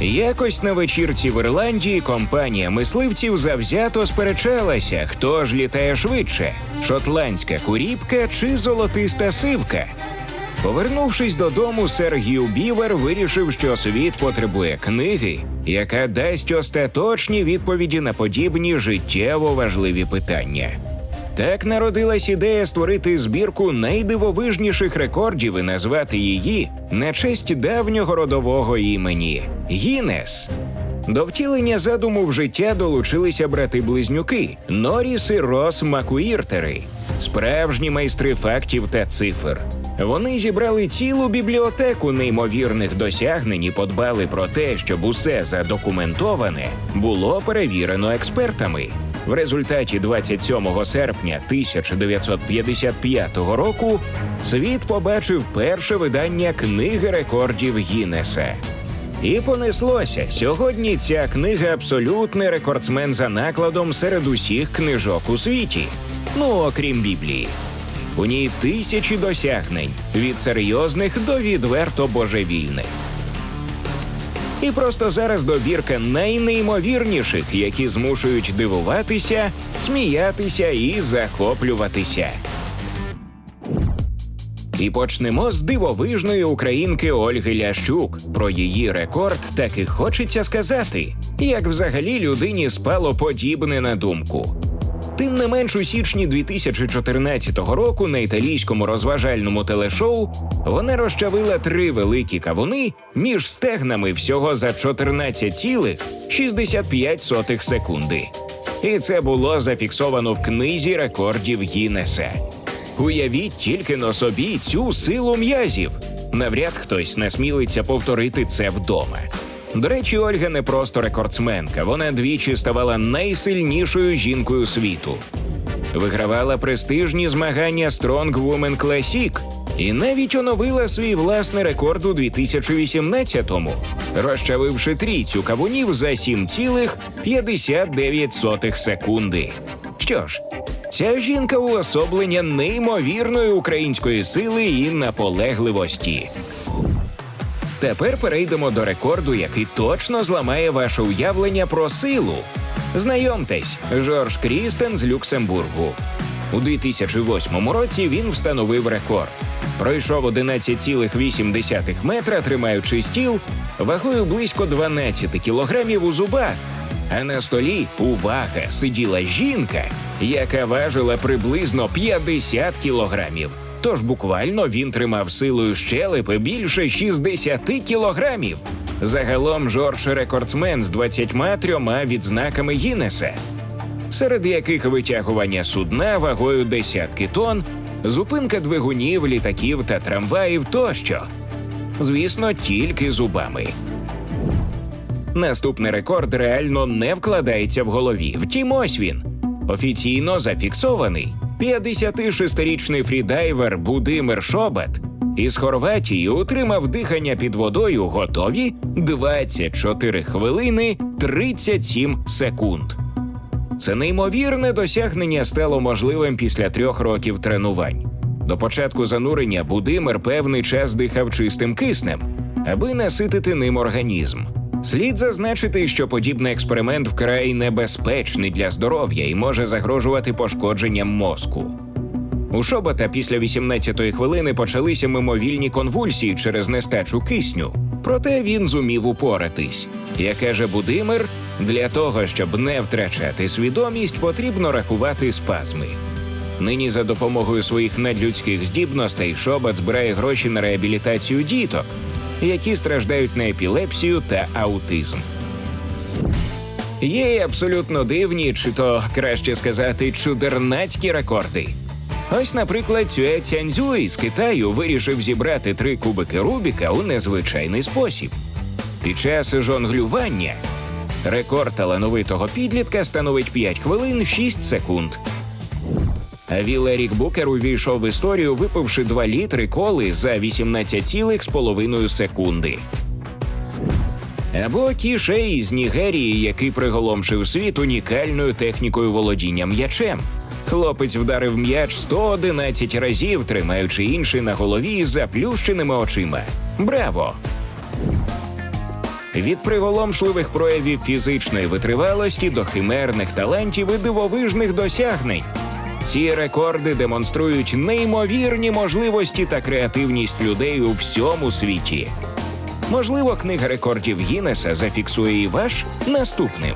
Якось на вечірці в Ірландії компанія мисливців завзято сперечалася, хто ж літає швидше: шотландська куріпка чи золотиста сивка. Повернувшись додому, сер Гью Бівер вирішив, що світ потребує книги, яка дасть остаточні відповіді на подібні життєво важливі питання. Так народилась ідея створити збірку найдивовижніших рекордів і назвати її на честь давнього родового імені Гіннес. До втілення задуму в життя долучилися брати-близнюки Норіс і Рос Макуіртери, справжні майстри фактів та цифр. Вони зібрали цілу бібліотеку неймовірних досягнень і подбали про те, щоб усе задокументоване було перевірено експертами. В результаті 27 серпня 1955 року світ побачив перше видання книги рекордів Гіннеса. І понеслося. Сьогодні ця книга абсолютний рекордсмен за накладом серед усіх книжок у світі. Ну, окрім Біблії. У ній тисячі досягнень від серйозних до відверто божевільних. І просто зараз добірка найнеймовірніших, які змушують дивуватися, сміятися і захоплюватися. І почнемо з дивовижної українки Ольги Лящук. Про її рекорд так і хочеться сказати, як взагалі людині спало подібне на думку. Тим не менш, у січні 2014 року на італійському розважальному телешоу вона розчавила три великі кавуни між стегнами всього за 14,65 секунди. І це було зафіксовано в книзі рекордів Гіннеса. Уявіть тільки на собі цю силу м'язів. Навряд хтось насмілиться повторити це вдома. До речі, Ольга не просто рекордсменка, вона двічі ставала найсильнішою жінкою світу. Вигравала престижні змагання Strong Woman Classic і навіть оновила свій власний рекорд у 2018-му, розчавивши трійцю кавунів за 7,59 секунди. Що ж, ця жінка уособлення неймовірної української сили і наполегливості. Тепер перейдемо до рекорду, який точно зламає ваше уявлення про силу. Знайомтесь, Жорж Крістен з Люксембургу. У 2008 році він встановив рекорд. Пройшов 11,8 метра, тримаючи стіл вагою близько 12 кілограмів у зубах. А на столі увага сиділа жінка, яка важила приблизно 50 кілограмів. Тож буквально він тримав силою щелепи більше 60 кілограмів. Загалом Жорж рекордсмен з 23 відзнаками Гіннеса, серед яких витягування судна вагою десятки тонн, зупинка двигунів, літаків та трамваїв тощо. Звісно, тільки зубами. Наступний рекорд реально не вкладається в голові. Втім, ось він офіційно зафіксований. 56-річний фрідайвер Будимир Шобат із Хорватії утримав дихання під водою готові 24 хвилини 37 секунд. Це неймовірне досягнення стало можливим після трьох років тренувань. До початку занурення Будимир певний час дихав чистим киснем, аби наситити ним організм. Слід зазначити, що подібний експеримент вкрай небезпечний для здоров'я і може загрожувати пошкодженням мозку. У Шобота після 18-ї хвилини почалися мимовільні конвульсії через нестачу кисню. Проте він зумів упоратись. Як каже Будимир, для того, щоб не втрачати свідомість, потрібно рахувати спазми. Нині за допомогою своїх надлюдських здібностей Шобат збирає гроші на реабілітацію діток, які страждають на епілепсію та аутизм. Є й абсолютно дивні, чи то краще сказати, чудернацькі рекорди. Ось, наприклад, Цюе Цяньзюй з Китаю вирішив зібрати три кубики Рубіка у незвичайний спосіб. Під час жонглювання рекорд талановитого підлітка становить 5 хвилин 6 секунд. Вілерік Букер увійшов в історію, випивши 2 літри коли за 18,5 секунди. Або Кішей з Нігерії, який приголомшив світ унікальною технікою володіння м'ячем. Хлопець вдарив м'яч 111 разів, тримаючи інший на голові з заплющеними очима. Браво! Від приголомшливих проявів фізичної витривалості до химерних талантів і дивовижних досягнень. Ці рекорди демонструють неймовірні можливості та креативність людей у всьому світі. Можливо, книга рекордів Гіннеса зафіксує і ваш наступним.